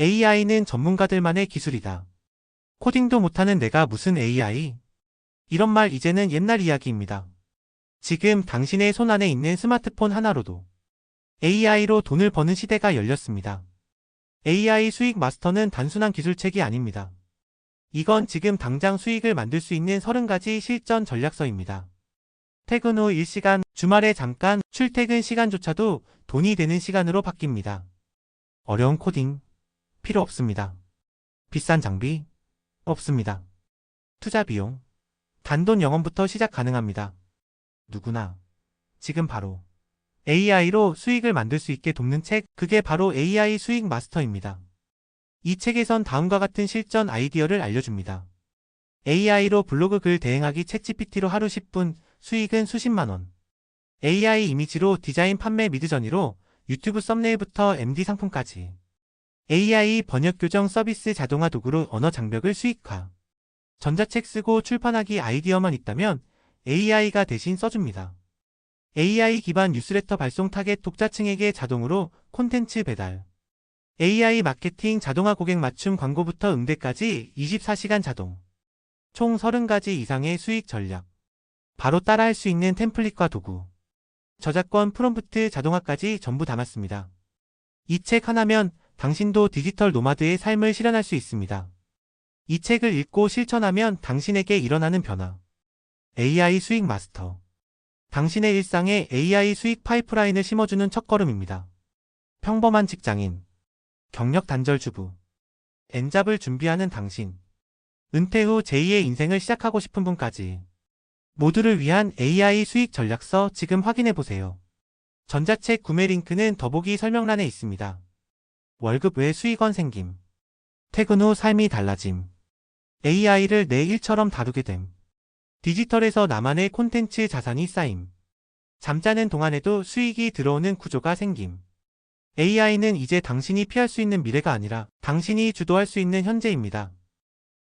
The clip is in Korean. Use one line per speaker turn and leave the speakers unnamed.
AI는 전문가들만의 기술이다. 코딩도 못하는 내가 무슨 AI? 이런 말 이제는 옛날 이야기입니다. 지금 당신의 손 안에 있는 스마트폰 하나로도 AI로 돈을 버는 시대가 열렸습니다. AI 수익 마스터는 단순한 기술책이 아닙니다. 이건 지금 당장 수익을 만들 수 있는 30가지 실전 전략서입니다. 퇴근 후 1시간, 주말에 잠깐, 출퇴근 시간조차도 돈이 되는 시간으로 바뀝니다. 어려운 코딩, 필요 없습니다. 비싼 장비, 없습니다. 투자 비용, 단돈 영원부터 시작 가능합니다. 누구나, 지금 바로 AI로 수익을 만들 수 있게 돕는 책, 그게 바로 AI 수익 마스터입니다. 이 책에선 다음과 같은 실전 아이디어를 알려줍니다. AI로 블로그 글 대행하기 챗GPT로 하루 10분, 수익은 수십만 원. AI 이미지로 디자인 판매 미드저니로 유튜브 썸네일부터 MD 상품까지. AI 번역 교정 서비스 자동화 도구로 언어 장벽을 수익화. 전자책 쓰고 출판하기 아이디어만 있다면 AI가 대신 써줍니다. AI 기반 뉴스레터 발송 타겟 독자층에게 자동으로 콘텐츠 배달. AI 마케팅 자동화 고객 맞춤 광고부터 응대까지 24시간 자동. 총 30가지 이상의 수익 전략. 바로 따라할 수 있는 템플릿과 도구. 저작권 프롬프트 자동화까지 전부 담았습니다. 이 책 하나면 당신도 디지털 노마드의 삶을 실현할 수 있습니다. 이 책을 읽고 실천하면 당신에게 일어나는 변화. AI 수익 마스터. 당신의 일상에 AI 수익 파이프라인을 심어주는 첫걸음입니다. 평범한 직장인, 경력 단절 주부, 엔잡을 준비하는 당신, 은퇴 후 제2의 인생을 시작하고 싶은 분까지 모두를 위한 AI 수익 전략서 지금 확인해 보세요. 전자책 구매 링크는 더보기 설명란에 있습니다. 월급 외 수익원 생김. 퇴근 후 삶이 달라짐. AI를 내 일처럼 다루게 됨. 디지털에서 나만의 콘텐츠 자산이 쌓임. 잠자는 동안에도 수익이 들어오는 구조가 생김. AI는 이제 당신이 피할 수 있는 미래가 아니라 당신이 주도할 수 있는 현재입니다.